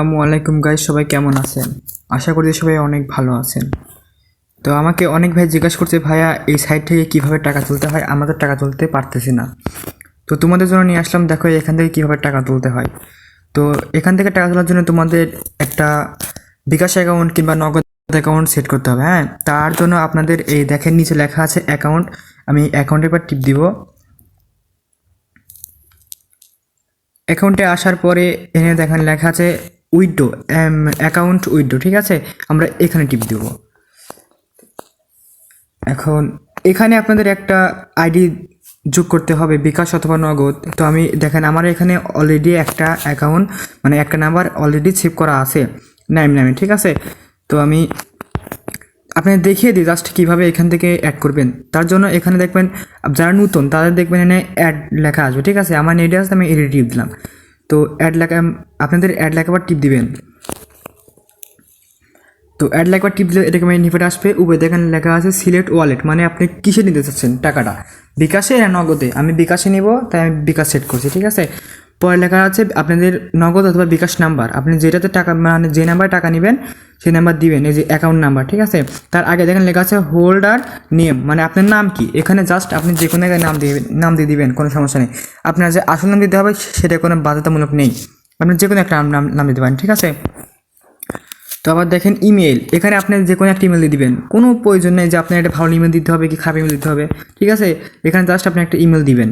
আসসালামু আলাইকুম গাইজ সবাই কেমন আছেন? আশা করি সবাই অনেক ভালো আছেন। তো আমাকে অনেক ভাই জিজ্ঞাসা করছে, ভাইয়া, এই সাইট থেকে কীভাবে টাকা তুলতে হয়? আমরা তো টাকা তুলতে পারতেছি না। তো তোমাদের জন্য নিয়ে আসলাম, দেখো, এখান থেকে কীভাবে টাকা তুলতে হয়? তো এখান থেকে টাকা তোলার জন্য তোমাদের একটা বিকাশ অ্যাকাউন্ট কিংবা নগদ অ্যাকাউন্ট সেট করতে হবে হ্যাঁ? তার জন্য আপনাদের এই দেখেন নিচে লেখা আছে অ্যাকাউন্ট আমি অ্যাকাউন্টের পর টিপ দিব। অ্যাকাউন্টে আসার পরে এখানে দেখেন লেখা আছে উইডো অ্যাকাউন্ট উইডো ঠিক আছে? আমরা এখানে টিপ দেব। এখন, এখানে আপনাদের একটা আইডি যোগ করতে হবে, বিকাশ অথবা নগদ। তো আমি, দেখেন, আমার এখানে অলরেডি একটা অ্যাকাউন্ট মানে একটা নাম্বার অলরেডি সেভ করা আছে। নাইম নামে ঠিক আছে? তো আমি, আপনি দেখিয়ে দিই জাস্ট কীভাবে এখান থেকে অ্যাড করবেন। তার জন্য এখানে দেখবেন, যারা নতুন, তাদের দেখবেন এখানে অ্যাড লেখা আসবে, ঠিক আছে? আমার নেটে আসতে আমি এডিট টিপ দিলাম। তো অ্যাড লেখা আপনাদের অ্যাড আবার টিপ দিবেন। তো অ্যাড লেখাবার টিপ দিলে এরকম নিফেট আসবে। উপরে দেখেন লেখা আছে সিলেক্ট ওয়ালেট মানে আপনি কিসে নিতে চাচ্ছেন টাকাটা? বিকাশে না নগদে? আমি বিকাশে নিব, তাই আমি বিকাশ সেট করছি, ঠিক আছে? পরে লেখা আছে আপনাদের নগদ অথবা বিকাশ নাম্বার। আপনি যেটাতে টাকা মানে যে নাম্বারে টাকা নেবেন, সেই নাম্বার দিবেন, এই যে অ্যাকাউন্ট নাম্বার, ঠিক আছে? তার আগে দেখেন লেখা আছে হোল্ডার নেম মানে আপনার নাম কি? এখানে জাস্ট আপনি যে কোনো জায়গায় নাম দিয়ে নাম দিয়ে দিবেন, কোনো সমস্যা নেই। আপনার যে আসল নাম দিতে হবে, সেটা কোনো বাধ্যতামূলক নেই। আপনি যে কোনো একটা নাম নাম দিতে পারেন, ঠিক আছে? তো আবার দেখেন ইমেল এখানে আপনি যে কোনো একটা ইমেল দিয়ে দিবেন। কোনো প্রয়োজন নেই যে আপনার একটা ভালো ইমেল দিতে হবে কি খারাপ ইমেল দিতে হবে, ঠিক আছে? এখানে জাস্ট আপনি একটা ইমেল দিবেন।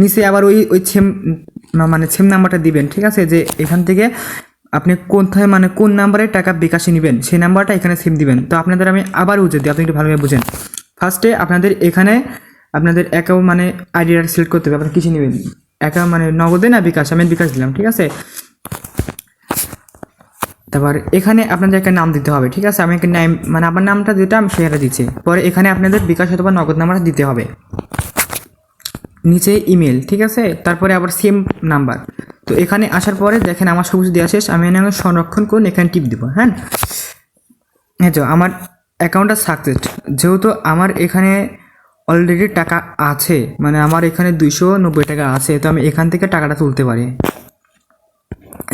নিচে আবার ওই ওই সেম মানে সেম নাম্বারটা দিবেন, ঠিক আছে? যে এখান থেকে আপনি কোথায় মানে কোন নাম্বারে টাকা বিকাশে নেবেন, সেই নাম্বারটা এখানে সেম দিবেন। তো আপনাদের আমি আবার উচিত দিই, আপনি একটু ভালোভাবে বুঝেন। ফার্স্টে আপনাদের এখানে আপনাদের অ্যাকাউন্ট মানে আইডিটা সিলেক্ট করতে হবে আপনি কিছু নেবেন? অ্যাকাউন্ট মানে নগদে না বিকাশ? আমি বিকাশ দিলাম, ঠিক আছে? তারপর এখানে আপনাদের একটা নাম দিতে হবে, ঠিক আছে? আমি একটা নাম মানে আমার নামটা যেটা, আমি সেটা দিচ্ছি। পরে এখানে আপনাদের বিকাশ অথবা নগদ নাম্বার দিতে হবে। নিচে ইমেল ঠিক আছে? তারপরে আবার সেম নাম্বার তো এখানে আসার পরে দেখেন আমার সবুজ দেওয়া শেষ, আমি এখানে সংরক্ষণ করুন, এখানে টিপ দিব হ্যাঁ? হ্যাঁ আমার অ্যাকাউন্টটা সাকসেস যেহেতু আমার এখানে অলরেডি টাকা আছে মানে আমার এখানে দুইশো নব্বই টাকা আছে, তো আমি এখান থেকে টাকাটা তুলতে পারি।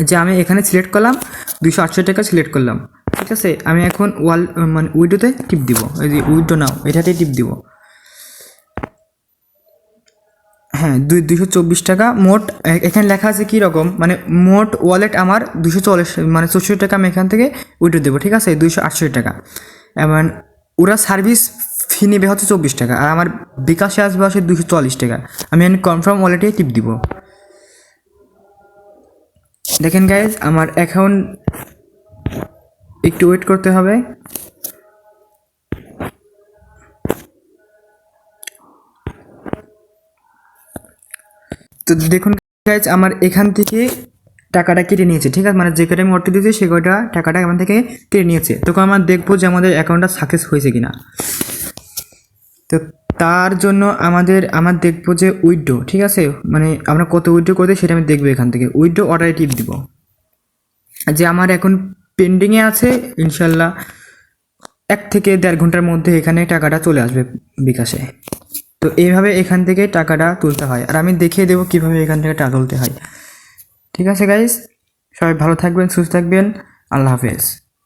যে আমি এখানে সিলেক্ট করলাম, দুইশো আটশো টাকা সিলেক্ট করলাম। ঠিক আছে? আমি এখন ওয়াল মানে উইডোতে টিপ দিব। এই যে উইডো নাও এটাতে টিপ দিব। হ্যাঁ দুই দুশো চব্বিশ টাকা, মোট এখানে লেখা আছে কী রকম? মানে মোট ওয়ালেট আমার দুশো চল্লিশ মানে চৌষট্টি টাকা আমি এখান থেকে উইডো দেবো, ঠিক আছে? দুইশো আটষট্টি টাকা। এবং ওরা সার্ভিস ফি নেবে হচ্ছে চব্বিশ টাকা, আর আমার বিকাশে আসবে হচ্ছে দুশো চল্লিশ টাকা। আমি কনফার্ম ওয়ালেটে টিপ দিব। দেখেন গাইজ আমার অ্যাকাউন্ট একটু ওয়েট করতে হবে। তো দেখুন গাইজ আমার এখান থেকে টাকাটা কেটে নিয়েছে, ঠিক আছে? মানে যে কটা আমি অর্থ দিয়েছি, সে কটা টাকাটা এখান থেকে কেটে নিয়েছে। তো আমার দেখব যে আমাদের অ্যাকাউন্টটা সাকসেস হয়েছে কিনা। তো তার জন্য আমাদের, আমার দেখব যে উইডো ঠিক আছে? মানে আমরা কত উইডো করতে সেটা আমি দেখব এখান থেকে। উইডো অর্ডারে টিপ দিব। যে আমার এখন পেন্ডিংয়ে আছে, ইনশাল্লাহ এক থেকে দেড় ঘণ্টার মধ্যে এখানে টাকাটা চলে আসবে বিকাশে। তো এইভাবে এখান থেকে টাকাটা তুলতে হয়। আর আমি দেখিয়ে দেবো কীভাবে এখান থেকে টাকা তুলতে হয়। ঠিক আছে গাইস সবাই ভালো থাকবেন, সুস্থ থাকবেন। আল্লাহ হাফেজ।